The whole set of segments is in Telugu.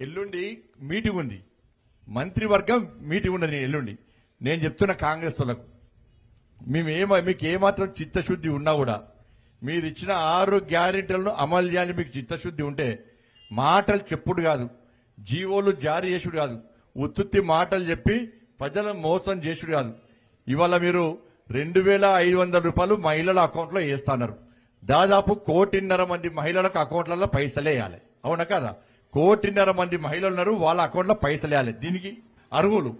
ఎల్లుండి మీటింగ్ ఉంది. మంత్రివర్గం మీటింగ్ ఉన్నది ఎల్లుండి. నేను చెప్తున్న కాంగ్రెస్ వాళ్ళకు మేము ఏమ మీకు ఏమాత్రం చిత్తశుద్ధి ఉన్నా కూడా మీరు ఇచ్చిన ఆరు గ్యారెంటీలను అమలు చేయాలని మీకు చిత్తశుద్ధి ఉంటే మాటలు చెప్పుడు కాదు జీవోలు జారీ చేసుడు కాదు ఉత్తుత్తి మాటలు చెప్పి ప్రజలను మోసం చేసుడు కాదు. ఇవాళ మీరు రెండు వేల ఐదు వందల రూపాయలు మహిళల అకౌంట్లో వేస్తున్నారు. దాదాపు కోటిన్నర మంది మహిళలకు అకౌంట్లలో పైసలు వేయాలి. అవునా కదా? కోటిన్నర మంది మహిళలు ఉన్నారు వాళ్ళ అకౌంట్లో పైసలు వేయాలి. దీనికి అర్హులు.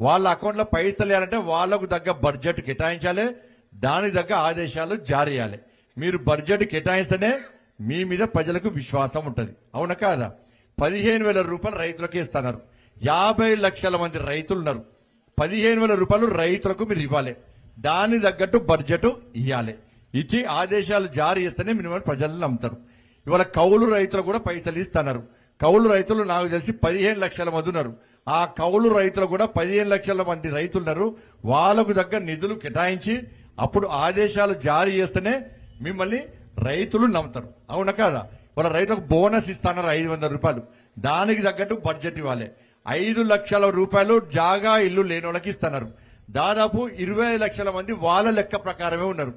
వాళ్ళ అకౌంట్లో పైసలు వేయాలంటే వాళ్ళకు తగ్గ బడ్జెట్ కేటాయించాలి దానికి తగ్గ ఆదేశాలు జారీ చేయాలి. మీరు బడ్జెట్ కేటాయిస్తేనే మీ మీద ప్రజలకు విశ్వాసం ఉంటుంది. అవునా కాదా? పదిహేను వేల రూపాయలు రైతులకు ఇస్తున్నారు. యాభై లక్షల మంది రైతులు ఉన్నారు. పదిహేను వేల రూపాయలు రైతులకు మీరు ఇవ్వాలి. దాని తగ్గట్టు బడ్జెట్ ఇవ్వాలి ఇచ్చి ఆదేశాలు జారీ చేస్తేనే మినిమం ప్రజలను నమ్ముతారు. ఇవాళ కౌలు రైతులు కూడా పైసలు ఇస్తున్నారు. కౌలు రైతులు నాకు తెలిసి పదిహేను లక్షల మంది ఉన్నారు. ఆ కౌలు రైతులు కూడా పదిహేను లక్షల మంది రైతులు ఉన్నారు వాళ్ళకు దగ్గర నిధులు కేటాయించి అప్పుడు ఆదేశాలు జారీ చేస్తేనే మిమ్మల్ని రైతులు నమ్ముతారు. అవునా కాదా? వాళ్ళ రైతులకు బోనస్ ఇస్తున్నారు ఐదు వందల రూపాయలు. దానికి తగ్గట్టు బడ్జెట్ ఇవ్వాలి. ఐదు లక్షల రూపాయలు జాగా ఇల్లు లేని వాళ్ళకి ఇస్తున్నారు. దాదాపు ఇరవై లక్షల మంది వాళ్ళ లెక్క ప్రకారమే ఉన్నారు.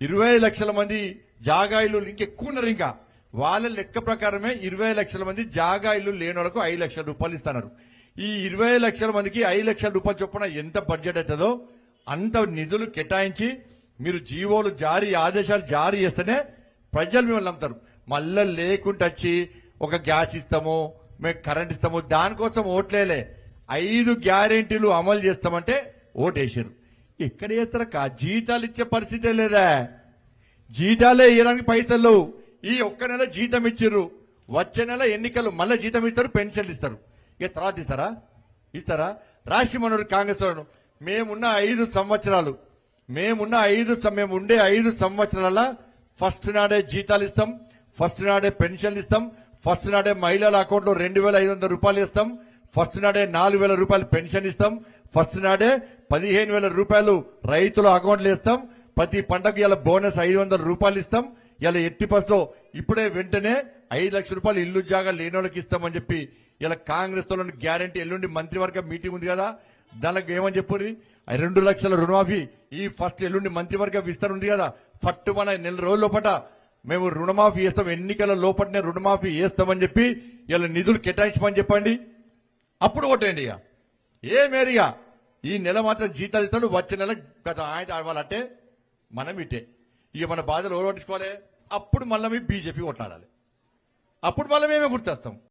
ఇరవై లక్షల మంది జాగా ఇల్లు ఇంకెక్కువ ఉన్నారు ఇంకా. వాళ్ళ లెక్క ప్రకారమే ఇరవై లక్షల మంది జాగా ఇల్లు లేని వాళ్ళకు ఐదు లక్షల రూపాయలు ఇస్తున్నారు. ఈ ఇరవై లక్షల మందికి ఐదు లక్షల రూపాయలు చొప్పున ఎంత బడ్జెట్ అవుతుందో అంత నిధులు కేటాయించి మీరు జీవోలు జారీ ఆదేశాలు జారీ చేస్తేనే ప్రజలు మిమ్మల్ని నమ్ముతారు. మళ్ళా లేకుండా వచ్చి ఒక గ్యాస్ ఇస్తాము మేము కరెంట్ ఇస్తాము దానికోసం ఓట్లేలే. ఐదు గ్యారెంటీలు అమలు చేస్తామంటే ఓటేసారు. ఎక్కడ చేస్తారక్క జీతాలు ఇచ్చే పరిస్థితే లేదా? జీతాలే ఇవ్వడానికి పైసలు లేవు. ఈ ఒక్క నెల జీతం ఇచ్చిర్రు. వచ్చే నెల ఎన్నికలు మళ్ళీ జీతం ఇస్తారు పెన్షన్లు ఇస్తారు. ఇక తర్వాత ఇస్తారా? ఇస్తారా? రాశి మనోడు కాంగ్రెస్ మేమున్న ఐదు సంవత్సరాలు మేమున్న ఐదు మేము ఉండే ఐదు సంవత్సరాల ఫస్ట్ నాడే జీతాలు ఇస్తాం ఫస్ట్ నాడే పెన్షన్లు ఇస్తాం ఫస్ట్ నాడే మహిళల అకౌంట్లో రెండు వేల ఐదు వందల రూపాయలు ఇస్తాం ఫస్ట్ నాడే నాలుగు వేల రూపాయలు పెన్షన్ ఇస్తాం ఫస్ట్ నాడే పదిహేను వేల రూపాయలు రైతుల అకౌంట్లు ఇస్తాం ప్రతి పంటకు ఇలా బోనస్ ఐదు వందల రూపాయలు ఇస్తాం ఇలా ఎట్టి బస్సులో ఇప్పుడే వెంటనే ఐదు లక్షల రూపాయలు ఇల్లు జాగా లేని వాళ్ళకి ఇస్తామని చెప్పి ఇలా కాంగ్రెస్తో గ్యారంటీ ఎల్లుండి మంత్రివర్గ మీటింగ్ ఉంది కదా దానికి ఏమని చెప్పండి రెండు లక్షల రుణమాఫీ ఈ ఫస్ట్ ఎల్లుండి మంత్రివర్గ విస్తరణ ఉంది కదా ఫస్ట్ మన నెల రోజుల లోపట మేము రుణమాఫీ చేస్తాం ఎన్నికల లోపటనే రుణమాఫీ చేస్తామని చెప్పి ఇలా నిధులు కేటాయించమని చెప్పండి. అప్పుడు ఓటేయండి ఇక. ఏమేరిగా ఈ నెల మాత్రం జీతాలు ఇస్తాడు వచ్చే నెల గత ఆయన వాళ్ళంటే మనం ఇటే. ఇక మన బాధలు ఎవరు పట్టించుకోవాలి? అప్పుడు మళ్ళీ మీ బీజేపీ కొట్లాడాలి. అప్పుడు మళ్ళీ మేమే గుర్తేస్తాం.